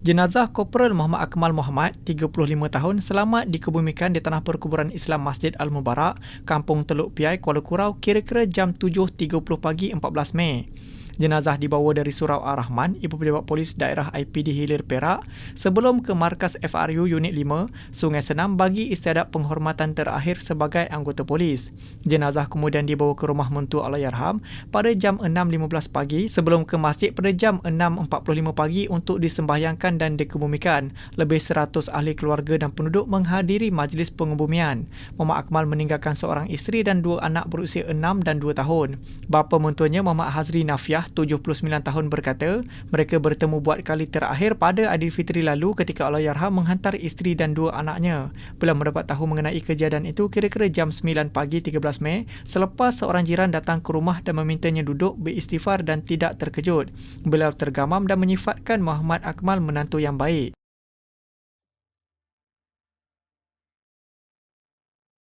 Jenazah Korporal Muhammad Akmal Muhammad, 35 tahun, selamat dikebumikan di tanah perkuburan Islam Masjid Al-Mubarak, Kampung Teluk Piai, Kuala Kurau kira-kira jam 7.30 pagi 14 Mei. Jenazah dibawa dari Surau Ar-Rahman, Ibu Pejabat Polis Daerah IPD Hilir Perak sebelum ke markas FRU Unit 5, Sungai Senam bagi istiadat penghormatan terakhir sebagai anggota polis. Jenazah kemudian dibawa ke rumah mentua Allahyarham pada jam 6.15 pagi sebelum ke masjid pada jam 6.45 pagi untuk disembahyangkan dan dikebumikan. Lebih 100 ahli keluarga dan penduduk menghadiri majlis pengebumian. Muhammad Akmal meninggalkan seorang isteri dan dua anak berusia 6 dan 2 tahun. Bapa mentuanya Muhammad Hazri Nafiah 79 tahun berkata, mereka bertemu buat kali terakhir pada Aidilfitri lalu ketika Allahyarham menghantar isteri dan dua anaknya. Bila mendapat tahu mengenai kejadian itu kira-kira jam 9 pagi 13 Mei, selepas seorang jiran datang ke rumah dan memintanya duduk beristighfar dan tidak terkejut. Beliau tergamam dan menyifatkan Muhammad Akmal menantu yang baik.